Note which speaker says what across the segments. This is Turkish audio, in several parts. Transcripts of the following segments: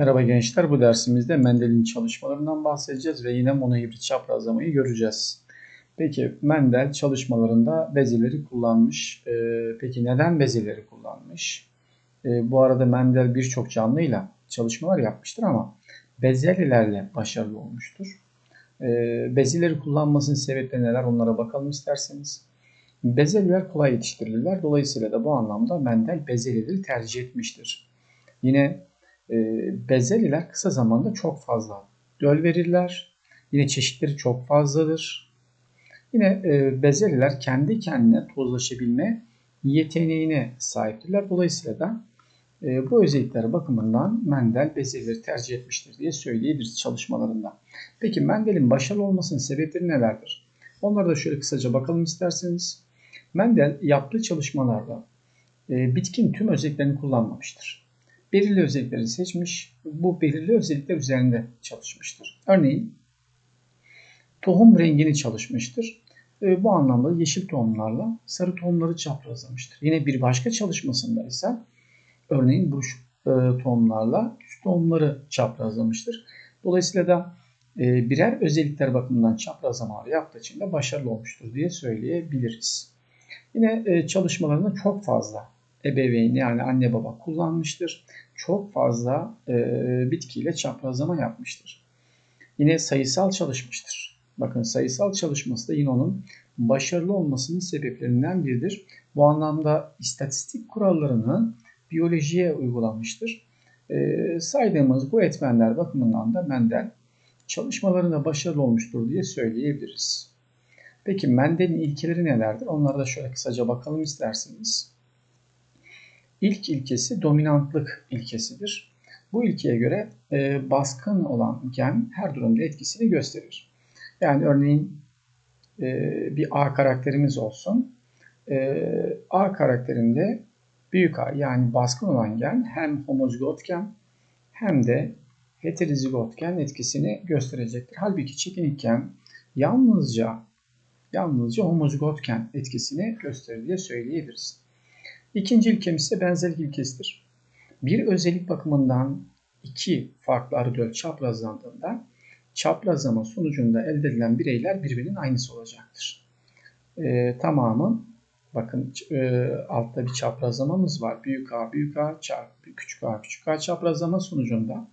Speaker 1: Merhaba gençler, bu dersimizde Mendel'in çalışmalarından bahsedeceğiz ve yine monohibrit çaprazlamayı göreceğiz. Peki Mendel çalışmalarında bezeleri kullanmış. Ee, peki neden bezeleri kullanmış? Ee, bu arada Mendel birçok canlıyla çalışmalar yapmıştır ama bezelyelerle başarılı olmuştur. Ee, bezeleri kullanmasının sebepleri neler onlara bakalım isterseniz. Bezelyeler kolay yetiştirilirler. Dolayısıyla da bu anlamda Mendel bezelyeleri tercih etmiştir. Yine e, bezelyeler kısa zamanda çok fazla döl verirler. Yine çeşitleri çok fazladır. Yine e, bezelyeler kendi kendine tozlaşabilme yeteneğine sahiptirler. Dolayısıyla da e, bu özellikler bakımından Mendel bezelyeleri tercih etmiştir diye söyleyebiliriz çalışmalarında. Peki Mendel'in başarılı olmasının sebepleri nelerdir? Onlara da şöyle kısaca bakalım isterseniz. Mendel yaptığı çalışmalarda e, bitkin tüm özelliklerini kullanmamıştır belirli özellikleri seçmiş. Bu belirli özellikler üzerinde çalışmıştır. Örneğin tohum rengini çalışmıştır. E, bu anlamda yeşil tohumlarla sarı tohumları çaprazlamıştır. Yine bir başka çalışmasında ise örneğin buruş e, tohumlarla düz tohumları çaprazlamıştır. Dolayısıyla da e, birer özellikler bakımından çaprazlamalar yaptığı için de başarılı olmuştur diye söyleyebiliriz. Yine e, çalışmalarında çok fazla ebeveyn yani anne baba kullanmıştır. Çok fazla e, bitkiyle çaprazlama yapmıştır. Yine sayısal çalışmıştır. Bakın sayısal çalışması da yine onun başarılı olmasının sebeplerinden biridir. Bu anlamda istatistik kurallarını biyolojiye uygulamıştır. E, saydığımız bu etmenler bakımından da Mendel çalışmalarında başarılı olmuştur diye söyleyebiliriz. Peki Mendel'in ilkeleri nelerdir? Onlara da şöyle kısaca bakalım isterseniz. İlk ilkesi dominantlık ilkesidir. Bu ilkeye göre e, baskın olan gen her durumda etkisini gösterir. Yani örneğin e, bir A karakterimiz olsun. E, A karakterinde büyük A yani baskın olan gen hem homozigot gen hem de heterozigot gen etkisini gösterecektir. Halbuki çekinik gen yalnızca yalnızca homozigot gen etkisini gösterir diye söyleyebiliriz. İkinci ilkemiz ise benzerlik ilkesidir. Bir özellik bakımından iki farklı arı çaprazlandığında çaprazlama sonucunda elde edilen bireyler birbirinin aynısı olacaktır. Ee, tamamı bakın e, altta bir çaprazlamamız var. Büyük A, büyük A çarpı küçük A, küçük A çaprazlama sonucunda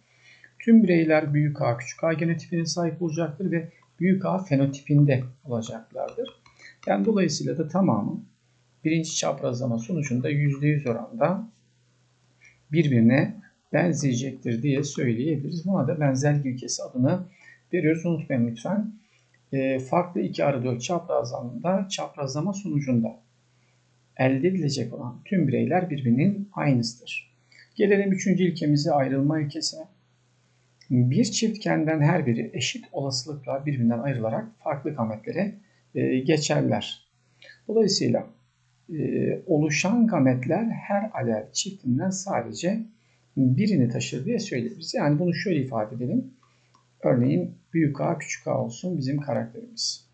Speaker 1: tüm bireyler büyük A, küçük A genotipine sahip olacaktır ve büyük A fenotipinde olacaklardır. Yani dolayısıyla da tamamı birinci çaprazlama sonucunda %100 oranda birbirine benzeyecektir diye söyleyebiliriz. Buna da benzerlik ilkesi adını veriyoruz. Unutmayın lütfen. E, farklı iki arı dört çaprazlamada çaprazlama sonucunda elde edilecek olan tüm bireyler birbirinin aynısıdır. Gelelim üçüncü ilkemize ayrılma ilkesine. Bir çift kendinden her biri eşit olasılıkla birbirinden ayrılarak farklı gametlere e, geçerler. Dolayısıyla e, oluşan gametler her alel çiftinden sadece birini taşır diye söyleyebiliriz. Yani bunu şöyle ifade edelim. Örneğin büyük A küçük A olsun bizim karakterimiz.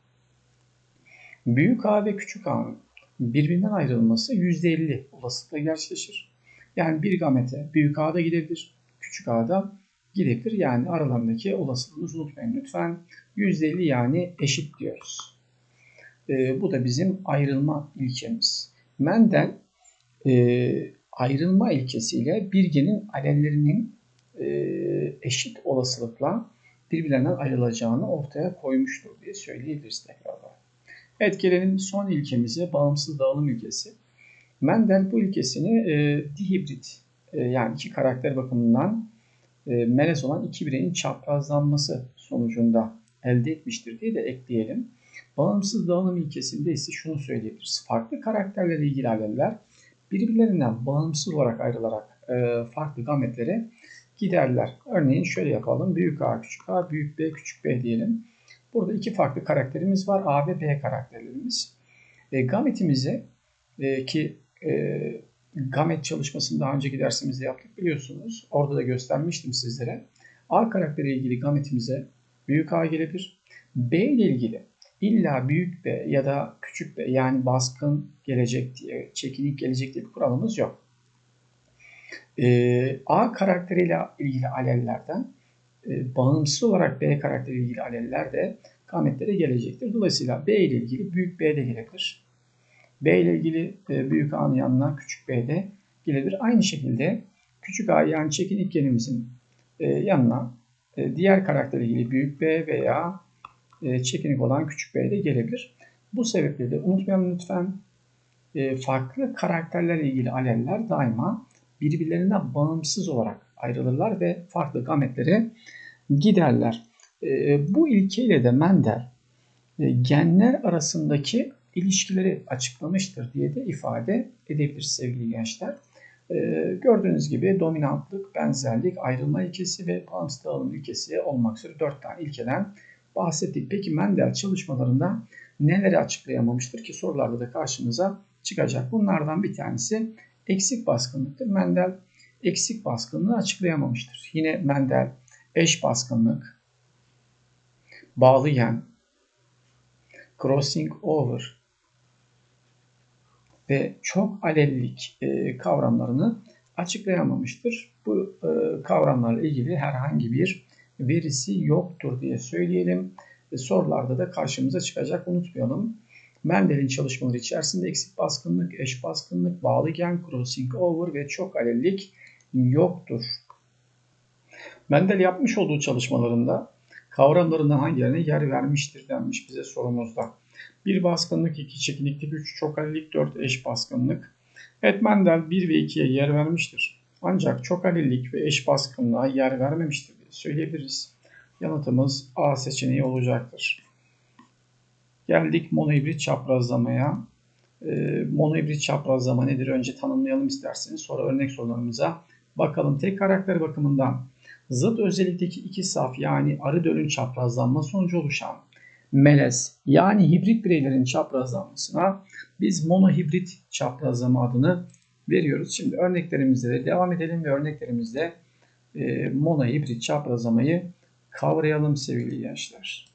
Speaker 1: Büyük A ve küçük A'nın birbirinden ayrılması %50 olasılıkla gerçekleşir. Yani bir gamete büyük A'da gidebilir, küçük A'da gidebilir. Yani aralarındaki olasılığınızı unutmayın lütfen. %50 yani eşit diyoruz. E, bu da bizim ayrılma ilkemiz. Mendel e, ayrılma ilkesiyle bir genin alellerinin e, eşit olasılıkla birbirlerinden ayrılacağını ortaya koymuştur diye söyleyebiliriz tekrardan. Evet gelelim son ilkemize bağımsız dağılım ilkesi. Mendel bu ilkesini e, dihibrit e, yani iki karakter bakımından e, melez olan iki bireyin çaprazlanması sonucunda elde etmiştir diye de ekleyelim. Bağımsız dağılım ilkesinde ise şunu söyleyebiliriz. Farklı karakterlerle ilgili aleller birbirlerinden bağımsız olarak ayrılarak e, farklı gametlere giderler. Örneğin şöyle yapalım. Büyük A, küçük A, büyük B, küçük B diyelim. Burada iki farklı karakterimiz var. A ve B karakterlerimiz. E, gametimize e, ki e, gamet çalışmasını daha önceki dersimizde yaptık biliyorsunuz. Orada da göstermiştim sizlere. A karakteriyle ilgili gametimize büyük A gelebilir. B ile ilgili illa büyük B ya da küçük B yani baskın gelecek diye, çekinik gelecek diye bir kuralımız yok. E, A karakteriyle ilgili alellerden e, bağımsız olarak B karakteriyle ilgili aleller de gametlere gelecektir. Dolayısıyla B ile ilgili büyük B de gelebilir. B ile ilgili e, büyük A'nın yanına küçük B de gelebilir. Aynı şekilde küçük A yani çekinik genimizin e, yanına e, diğer karakterle ilgili büyük B veya e, çekinik olan küçük B de gelebilir. Bu sebeple de unutmayalım lütfen e, farklı karakterlerle ilgili aleller daima birbirlerinden bağımsız olarak ayrılırlar ve farklı gametlere giderler. E, bu ilkeyle de Mendel genler arasındaki ilişkileri açıklamıştır diye de ifade edebiliriz sevgili gençler. Gördüğünüz gibi dominantlık, benzerlik, ayrılma ilkesi ve bağımsız dağılım ilkesi olmak üzere dört tane ilkeden bahsettik. Peki Mendel çalışmalarında neleri açıklayamamıştır ki sorularda da karşımıza çıkacak. Bunlardan bir tanesi eksik baskınlıktır. Mendel eksik baskınlığı açıklayamamıştır. Yine Mendel eş baskınlık, bağlı gen, crossing over ve çok alellik e, kavramlarını açıklayamamıştır. Bu e, kavramlarla ilgili herhangi bir verisi yoktur diye söyleyelim. E, sorularda da karşımıza çıkacak unutmayalım. Mendel'in çalışmaları içerisinde eksik baskınlık, eş baskınlık, bağlı gen, crossing over ve çok alellik yoktur. Mendel yapmış olduğu çalışmalarında kavramlarından hangilerine yer vermiştir denmiş bize sorumuzda. Bir baskınlık, iki çekiniklik, üç çok alellik, dört eş baskınlık. Evet Mendel 1 ve 2'ye yer vermiştir. Ancak çok alellik ve eş baskınlığa yer vermemiştir söyleyebiliriz. Yanıtımız A seçeneği olacaktır. Geldik monohibrit çaprazlamaya. E, monohibrit çaprazlama nedir? Önce tanımlayalım isterseniz. Sonra örnek sorularımıza bakalım. Tek karakter bakımından zıt özellikteki iki saf yani arı dölün çaprazlanma sonucu oluşan melez yani hibrit bireylerin çaprazlanmasına biz monohibrit çaprazlama adını veriyoruz. Şimdi örneklerimizde de devam edelim ve örneklerimizde e, monohibrit çaprazlamayı kavrayalım sevgili gençler.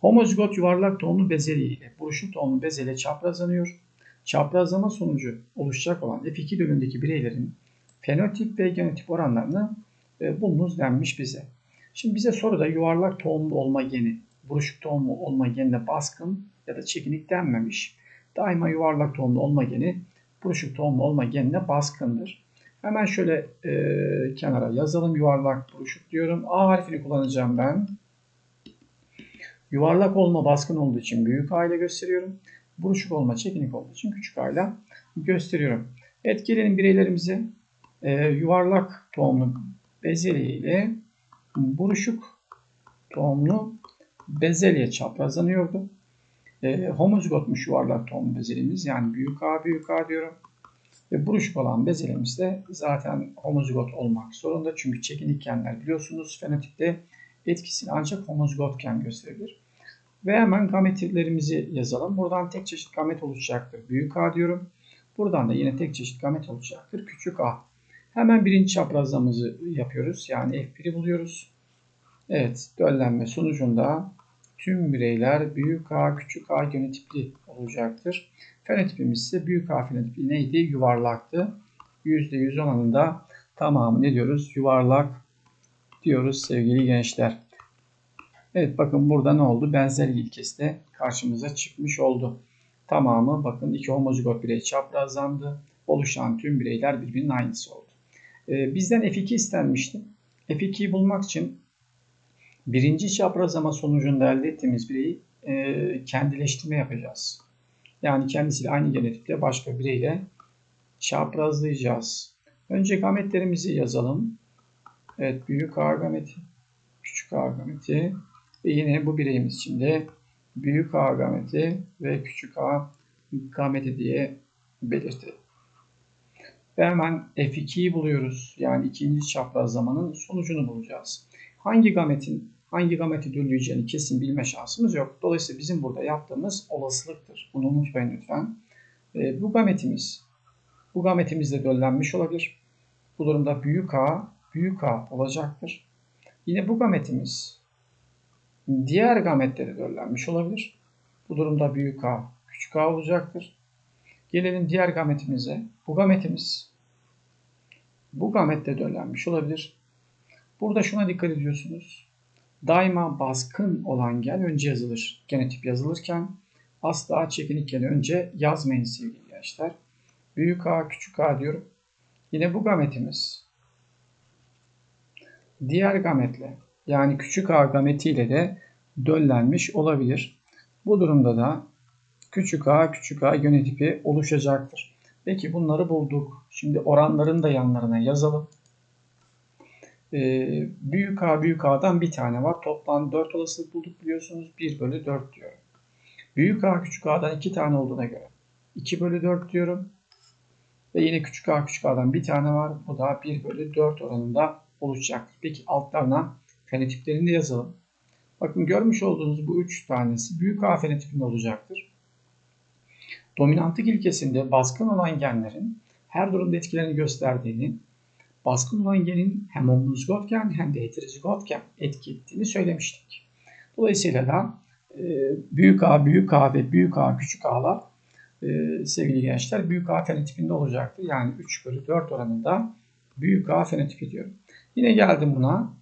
Speaker 1: Homozigot yuvarlak tohumlu bezelye ile buruşuk tohumlu bezelye çaprazlanıyor. Çaprazlama sonucu oluşacak olan F2 bölümündeki bireylerin fenotip ve genotip oranlarını e, bulunuz denmiş bize. Şimdi bize soruda yuvarlak tohumlu olma geni, buruşuk tohumlu olma genine baskın ya da çekinik denmemiş. Daima yuvarlak tohumlu olma geni, buruşuk tohumlu olma genine baskındır. Hemen şöyle e, kenara yazalım yuvarlak buruşuk diyorum. A harfini kullanacağım ben. Yuvarlak olma baskın olduğu için büyük A ile gösteriyorum. Buruşuk olma çekinik olduğu için küçük A ile gösteriyorum. Evet gelelim bireylerimize. E, yuvarlak tohumlu bezelye ile buruşuk tohumlu bezelye çaprazlanıyordu. E, homozigotmuş yuvarlak tohumlu bezelyemiz yani büyük A büyük A diyorum. Ve buruşuk olan bezelyemiz de zaten homozigot olmak zorunda. Çünkü çekinik genler biliyorsunuz fenotipte etkisini ancak homozigotken gösterebilir. Ve hemen gametlerimizi yazalım. Buradan tek çeşit gamet oluşacaktır. Büyük A diyorum. Buradan da yine tek çeşit gamet olacaktır. Küçük A. Hemen birinci çaprazlamamızı yapıyoruz. Yani F1'i buluyoruz. Evet, döllenme sonucunda tüm bireyler büyük A, küçük A genotipli olacaktır. Fenotipimiz ise büyük A fenotipi neydi? Yuvarlaktı. %100 oranında tamamı ne diyoruz? Yuvarlak diyoruz sevgili gençler. Evet bakın burada ne oldu? Benzer ilkesi de karşımıza çıkmış oldu. Tamamı bakın iki homozigot birey çaprazlandı. Oluşan tüm bireyler birbirinin aynısı oldu. Ee, bizden F2 istenmişti. F2'yi bulmak için birinci çaprazlama sonucunda elde ettiğimiz bireyi e, kendileştirme yapacağız. Yani kendisiyle aynı genotipte başka bireyle çaprazlayacağız. Önce gametlerimizi yazalım. Evet büyük A gameti, küçük A gameti ve yine bu bireyimiz için de büyük A gameti ve küçük A gameti diye belirtelim. Ve hemen F2'yi buluyoruz. Yani ikinci çaprazlamanın sonucunu bulacağız. Hangi gametin hangi gameti dölleyeceğini kesin bilme şansımız yok. Dolayısıyla bizim burada yaptığımız olasılıktır. Bunu unutmayın lütfen. E, bu gametimiz bu gametimiz de döllenmiş olabilir. Bu durumda büyük A büyük A olacaktır. Yine bu gametimiz diğer gametlere döllenmiş olabilir. Bu durumda büyük A küçük A olacaktır. Gelelim diğer gametimize. Bu gametimiz Bu gamette döllenmiş olabilir. Burada şuna dikkat ediyorsunuz. Daima baskın olan gen önce yazılır. Genotip yazılırken asla çekinik geni önce yazmayın sevgili gençler. Büyük A, küçük A diyorum. Yine bu gametimiz diğer gametle yani küçük A gametiyle de döllenmiş olabilir. Bu durumda da küçük a küçük a genotipi oluşacaktır. Peki bunları bulduk. Şimdi oranların da yanlarına yazalım. Ee, büyük A büyük A'dan bir tane var. Toplam 4 olasılık bulduk biliyorsunuz. 1 bölü 4 diyorum. Büyük A küçük A'dan 2 tane olduğuna göre 2 bölü 4 diyorum. Ve yine küçük A küçük A'dan bir tane var. Bu da 1 bölü 4 oranında oluşacaktır. Peki altlarına fenotiplerini de yazalım. Bakın görmüş olduğunuz bu 3 tanesi büyük A fenotipinde olacaktır. Dominantlık ilkesinde baskın olan genlerin her durumda etkilerini gösterdiğini, baskın olan genin hem homozigot gen hem de heterozigot gen etki ettiğini söylemiştik. Dolayısıyla da e, büyük A, büyük A ve büyük A, küçük A'lar e, sevgili gençler büyük A fenotipinde olacaktır. Yani 3 bölü 4 oranında büyük A fenotipi diyorum. Yine geldim buna.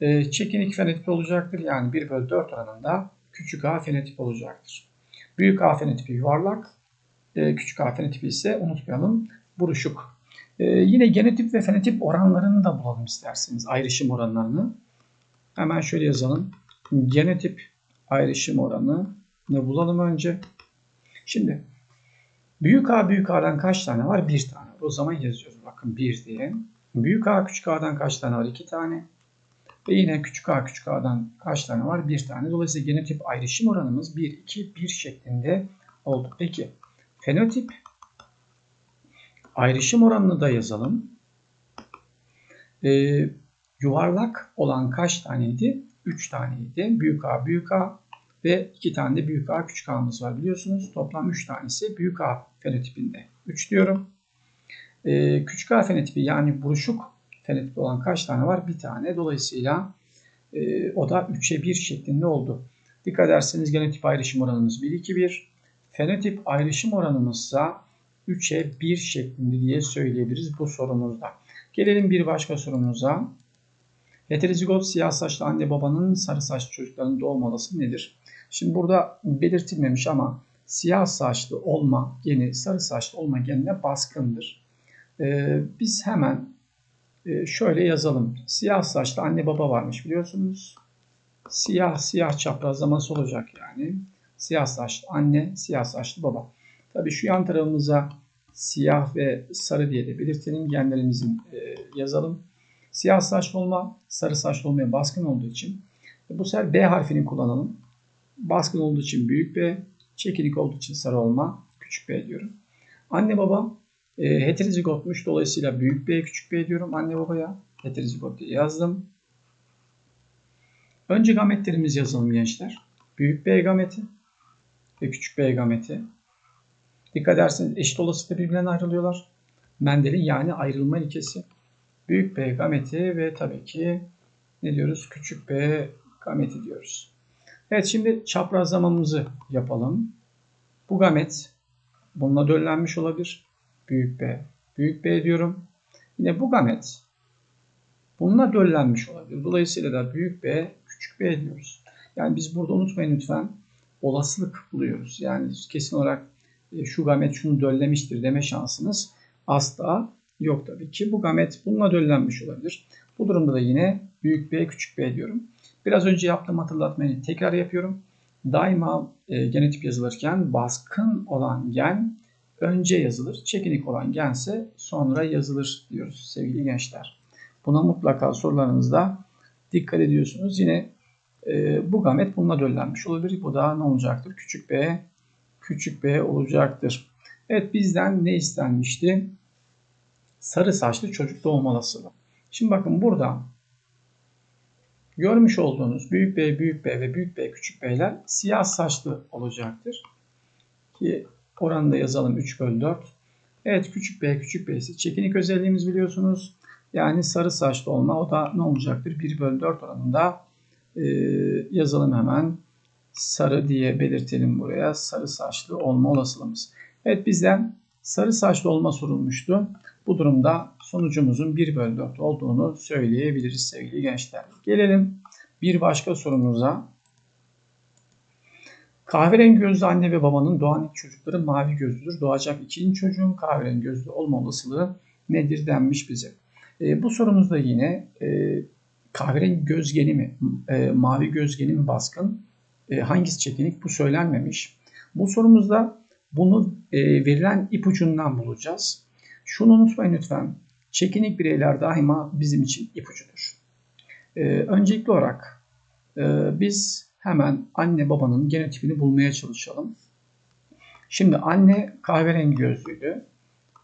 Speaker 1: E, çekinik fenotipi olacaktır. Yani 1 bölü 4 oranında küçük A fenotip olacaktır. Büyük A fenotipi yuvarlak, küçük A fenotipi ise unutmayalım buruşuk. E, yine genotip ve fenotip oranlarını da bulalım isterseniz ayrışım oranlarını. Hemen şöyle yazalım. Genotip ayrışım oranı ne bulalım önce. Şimdi büyük A büyük A'dan kaç tane var? Bir tane. O zaman yazıyoruz. Bakın bir diye. Büyük A küçük A'dan kaç tane var? İki tane. Ve yine küçük a küçük a'dan kaç tane var? Bir tane. Dolayısıyla genotip ayrışım oranımız 1, 2, 1 şeklinde oldu. Peki fenotip ayrışım oranını da yazalım. Ee, yuvarlak olan kaç taneydi? 3 taneydi. Büyük A, büyük A ve 2 tane de büyük A, küçük A'mız var biliyorsunuz. Toplam 3 tanesi büyük A fenotipinde. 3 diyorum. Ee, küçük A fenotipi yani buruşuk fenotip olan kaç tane var? Bir tane. Dolayısıyla e, o da 3'e 1 şeklinde oldu. Dikkat ederseniz genotip ayrışım oranımız 1, 2, 1. Fenotip ayrışım oranımızsa 3'e 1 şeklinde diye söyleyebiliriz bu sorumuzda. Gelelim bir başka sorumuza. Heterozigot siyah saçlı anne babanın sarı saçlı çocukların doğum olası nedir? Şimdi burada belirtilmemiş ama siyah saçlı olma geni sarı saçlı olma genine baskındır. Ee, biz hemen e, şöyle yazalım. Siyah saçlı anne baba varmış biliyorsunuz. Siyah siyah çaprazlaması olacak yani. Siyah saçlı anne, siyah saçlı baba. Tabii şu yan tarafımıza siyah ve sarı diye de belirtelim. Genlerimizin e, yazalım. Siyah saçlı olma, sarı saçlı olmaya baskın olduğu için e, bu sefer B harfini kullanalım. Baskın olduğu için büyük B, çekinik olduğu için sarı olma, küçük B diyorum. Anne baba e, heterozigotmuş. Dolayısıyla büyük B küçük B diyorum anne babaya. Heterozigot diye yazdım. Önce gametlerimizi yazalım gençler. Büyük B gameti ve küçük B gameti. Dikkat ederseniz eşit olasılıkla birbirinden ayrılıyorlar. Mendel'in yani ayrılma ilkesi. Büyük B gameti ve tabii ki ne diyoruz? Küçük B gameti diyoruz. Evet şimdi çaprazlamamızı yapalım. Bu gamet bununla döllenmiş olabilir. Büyük B. Büyük B diyorum. Yine bu gamet bununla döllenmiş olabilir. Dolayısıyla da büyük B, küçük B diyoruz. Yani biz burada unutmayın lütfen olasılık buluyoruz. Yani kesin olarak şu gamet şunu döllemiştir deme şansınız asla yok tabii ki. Bu gamet bununla döllenmiş olabilir. Bu durumda da yine büyük B, küçük B diyorum. Biraz önce yaptığım hatırlatmayı tekrar yapıyorum. Daima e, genotip yazılırken baskın olan gen önce yazılır. Çekinik olan gense sonra yazılır diyoruz sevgili gençler. Buna mutlaka sorularınızda dikkat ediyorsunuz. Yine e, bu gamet bununla döllenmiş olabilir. Bu da ne olacaktır? Küçük b, küçük b olacaktır. Evet bizden ne istenmişti? Sarı saçlı çocuk doğum olasılığı. Şimdi bakın burada görmüş olduğunuz büyük B, büyük B ve büyük B, küçük B'ler siyah saçlı olacaktır. Ki Oranı da yazalım 3 bölü 4. Evet küçük b küçük b ise çekinik özelliğimiz biliyorsunuz. Yani sarı saçlı olma o da ne olacaktır? 1 bölü 4 oranında e, yazalım hemen. Sarı diye belirtelim buraya. Sarı saçlı olma olasılığımız. Evet bizden sarı saçlı olma sorulmuştu. Bu durumda sonucumuzun 1 bölü 4 olduğunu söyleyebiliriz sevgili gençler. Gelelim bir başka sorumuza. Kahverengi gözlü anne ve babanın doğan ilk çocukları mavi gözlüdür. Doğacak ikinci çocuğun kahverengi gözlü olma olasılığı nedir denmiş bize. E, bu sorumuzda yine e, kahverengi göz mi, e, mavi göz geni mi baskın, e, hangisi çekinik bu söylenmemiş. Bu sorumuzda bunu e, verilen ipucundan bulacağız. Şunu unutmayın lütfen. Çekinik bireyler daima bizim için ipucudur. E, öncelikli olarak e, biz hemen anne babanın genotipini bulmaya çalışalım. Şimdi anne kahverengi gözlüydü.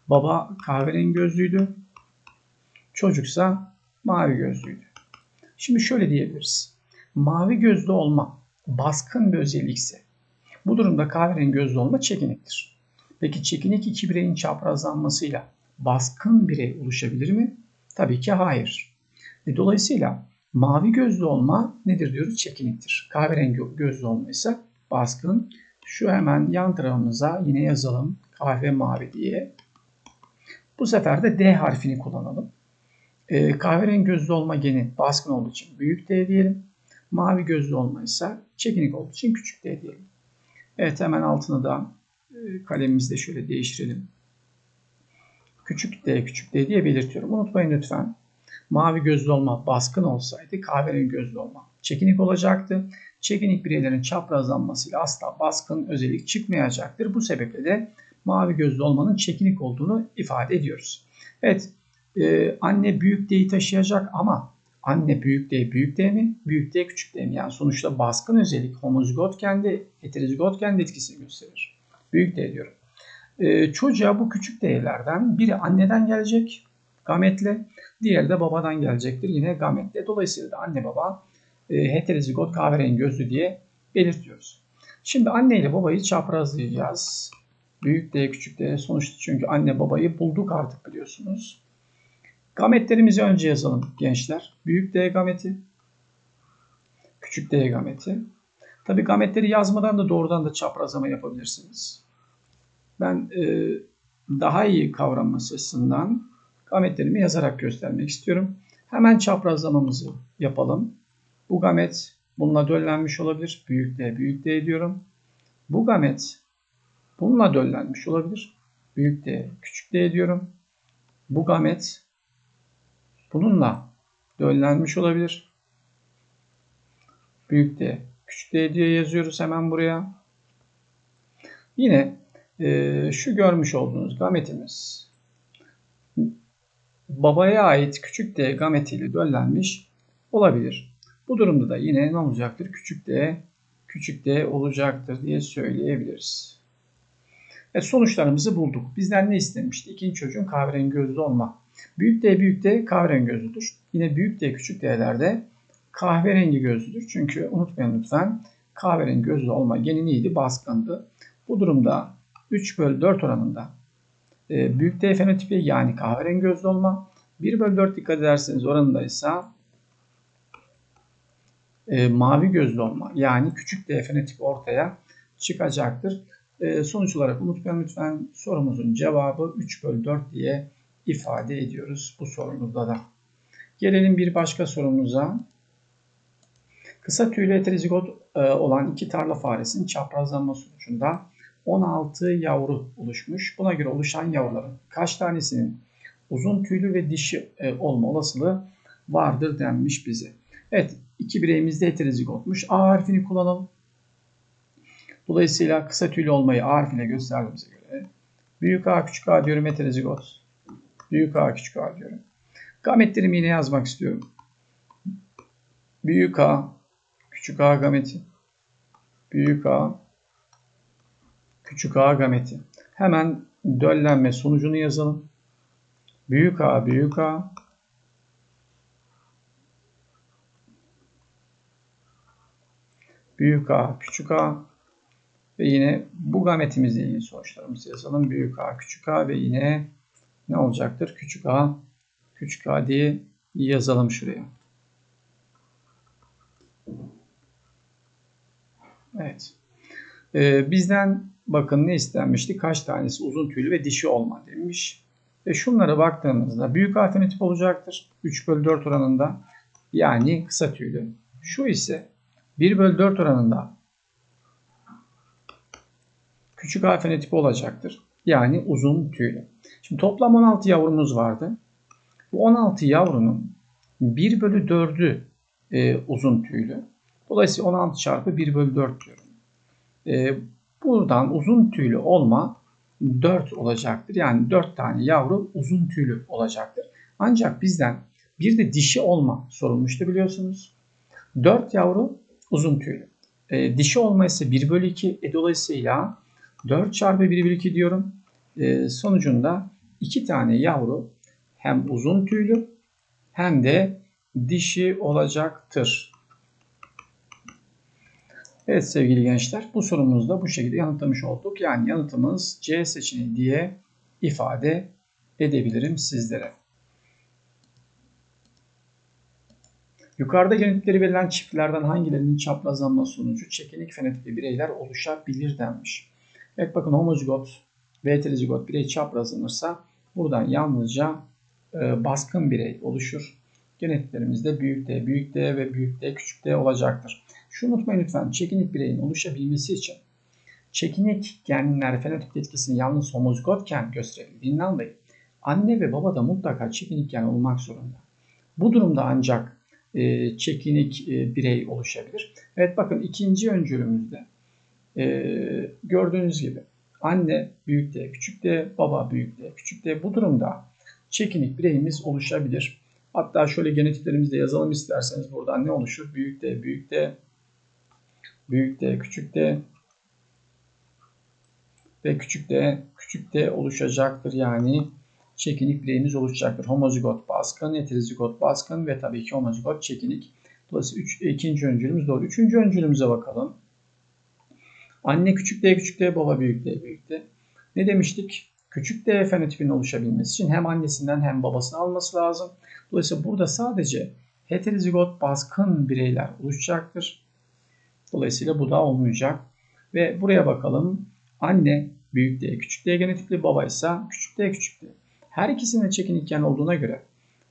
Speaker 1: Baba kahverengi gözlüydü. Çocuksa mavi gözlüydü. Şimdi şöyle diyebiliriz. Mavi gözlü olma baskın bir özellikse bu durumda kahverengi gözlü olma çekiniktir. Peki çekinik iki bireyin çaprazlanmasıyla baskın birey oluşabilir mi? Tabii ki hayır. E, dolayısıyla mavi gözlü olma nedir diyoruz? Çekiniktir. Kahverengi gözlü olma ise baskın. Şu hemen yan tarafımıza yine yazalım. Kahve mavi diye. Bu sefer de D harfini kullanalım. E, kahverengi gözlü olma geni baskın olduğu için büyük D diyelim. Mavi gözlü olma ise çekinik olduğu için küçük D diyelim. Evet hemen altını da e, kalemimizde şöyle değiştirelim. Küçük D, küçük D diye belirtiyorum. Unutmayın lütfen. Mavi gözlü olma baskın olsaydı kahverengi gözlü olma çekinik olacaktı. Çekinik bireylerin çaprazlanmasıyla asla baskın özellik çıkmayacaktır. Bu sebeple de mavi gözlü olmanın çekinik olduğunu ifade ediyoruz. Evet e, anne büyük D'yi taşıyacak ama anne büyük D büyük D mi? Büyük D küçük D mi? Yani sonuçta baskın özellik homozigotken de heterozigotken de etkisini gösterir. Büyük D diyorum. Ee, çocuğa bu küçük D'lerden biri anneden gelecek gametle, diğeri de babadan gelecektir yine gametle. Dolayısıyla da anne baba e, heterozigot kahverengi gözlü diye belirtiyoruz. Şimdi anne ile babayı çaprazlayacağız. Büyük D küçük D sonuçta çünkü anne babayı bulduk artık biliyorsunuz. Gametlerimizi önce yazalım gençler. Büyük D gameti, küçük D gameti. Tabi gametleri yazmadan da doğrudan da çaprazlama yapabilirsiniz. Ben e, daha iyi kavranması açısından gametlerimi yazarak göstermek istiyorum. Hemen çaprazlamamızı yapalım. Bu gamet bununla döllenmiş olabilir. Büyük D, büyük D diyorum. Bu gamet bununla döllenmiş olabilir. Büyük D, küçük D diyorum. Bu gamet bununla döllenmiş olabilir. Büyük D, küçük D diye yazıyoruz hemen buraya. Yine e, şu görmüş olduğunuz gametimiz babaya ait küçük D gametiyle döllenmiş olabilir. Bu durumda da yine ne olacaktır? Küçük D, küçük D olacaktır diye söyleyebiliriz. Evet, sonuçlarımızı bulduk. Bizden ne istemişti? İkinci çocuğun kahverengi gözlü olma. Büyük D büyük D kahverengi gözlüdür. Yine büyük D küçük D'lerde kahverengi gözlüdür. Çünkü unutmayın lütfen kahverengi gözlü olma geni neydi? Baskındı. Bu durumda 3 bölü 4 oranında e, büyük D fenotipi yani kahverengi gözlü olma 1 bölü 4 dikkat ederseniz oranında ise e, mavi gözlü olma yani küçük D fenotipi ortaya çıkacaktır. E, sonuç olarak unutmayın lütfen sorumuzun cevabı 3 bölü 4 diye ifade ediyoruz bu sorumuzda da. Gelelim bir başka sorumuza. Kısa tüylü heterozigot e, olan iki tarla faresinin çaprazlanma sonucunda 16 yavru oluşmuş. Buna göre oluşan yavruların kaç tanesinin uzun tüylü ve dişi e, olma olasılığı vardır denmiş bize. Evet iki bireyimiz de heterozigotmuş. A harfini kullanalım. Dolayısıyla kısa tüylü olmayı A harfine gösterdiğimize göre büyük A küçük A diyorum heterozigot. Büyük A küçük A diyorum. Gametlerimi yine yazmak istiyorum. Büyük A küçük A gameti. Büyük A küçük A gameti. Hemen döllenme sonucunu yazalım. Büyük A büyük A büyük A küçük A ve yine bu gametimizle ilgili sonuçlarımızı yazalım. Büyük A küçük A ve yine ne olacaktır? Küçük a, küçük a diye yazalım şuraya. Evet. Ee, bizden bakın ne istenmişti? Kaç tanesi uzun tüylü ve dişi olma demiş. Ve şunlara baktığımızda büyük A fenotip olacaktır. 3 bölü 4 oranında yani kısa tüylü. Şu ise 1 bölü 4 oranında küçük A fenotipi olacaktır. Yani uzun tüylü. Şimdi toplam 16 yavrumuz vardı. Bu 16 yavrunun 1 bölü 4'ü e, uzun tüylü. Dolayısıyla 16 çarpı 1 bölü 4 diyorum. E, buradan uzun tüylü olma 4 olacaktır. Yani 4 tane yavru uzun tüylü olacaktır. Ancak bizden bir de dişi olma sorulmuştu biliyorsunuz. 4 yavru uzun tüylü. E, dişi olma ise 1 bölü 2. E, dolayısıyla 4 çarpı 1 bölü 2 diyorum. E, sonucunda 2 tane yavru hem uzun tüylü hem de dişi olacaktır. Evet sevgili gençler bu sorumuzu da bu şekilde yanıtlamış olduk. Yani yanıtımız C seçeneği diye ifade edebilirim sizlere. Yukarıda genetleri verilen çiftlerden hangilerinin çaprazlanma sonucu çekinik fenotipli bireyler oluşabilir denmiş. Evet bakın homozigot ve heterozigot birey çaprazlanırsa buradan yalnızca e, baskın birey oluşur. Genetlerimizde büyük D, büyük D ve büyük D, küçük D olacaktır. Şunu unutmayın lütfen. Çekinik bireyin oluşabilmesi için çekinik genler fenotip etkisini yalnız homozigotken gösterebildiğinden dolayı anne ve baba da mutlaka çekinik gen olmak zorunda. Bu durumda ancak e, çekinik e, birey oluşabilir. Evet bakın ikinci öncülümüzde e, gördüğünüz gibi anne büyük D, küçük D, baba büyük D, küçük D bu durumda çekinik bireyimiz oluşabilir. Hatta şöyle genetiplerimizi de yazalım isterseniz buradan ne oluşur? Büyük D, büyük D, büyük D, küçük D ve küçük D, küçük D oluşacaktır. Yani çekinik bireyimiz oluşacaktır. Homozigot baskın, heterozigot baskın ve tabii ki homozigot çekinik. Dolayısıyla üç, ikinci öncülümüz doğru. Üçüncü öncülümüze bakalım. Anne küçük D, küçük D, baba büyük D, büyük D. Ne demiştik? Küçük D fenotipinin oluşabilmesi için hem annesinden hem babasını alması lazım. Dolayısıyla burada sadece heterozigot baskın bireyler oluşacaktır. Dolayısıyla bu da olmayacak. Ve buraya bakalım. Anne büyük D, küçük D genotipli, baba ise küçük D, küçük D. Her ikisinin çekinik gen olduğuna göre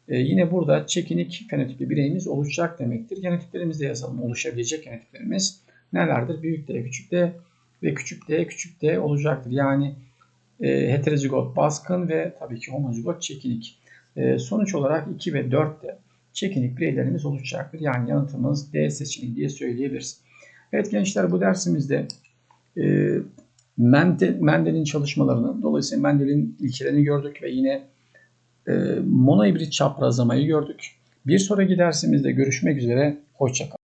Speaker 1: e, yine burada çekinik fenotipli bireyimiz oluşacak demektir. Genotiplerimizi de yazalım. Oluşabilecek genotiplerimiz nelerdir? Büyük D, küçük D ve küçük D, küçük D olacaktır. Yani e, heterozigot baskın ve tabii ki homozigot çekinik. E, sonuç olarak 2 ve 4 de çekinik bireylerimiz oluşacaktır. Yani yanıtımız D seçeneği diye söyleyebiliriz. Evet gençler bu dersimizde e, Mendel'in çalışmalarını, dolayısıyla Mendel'in ilkelerini gördük ve yine e, monohibrit çaprazlamayı gördük. Bir sonraki dersimizde görüşmek üzere, hoşçakalın.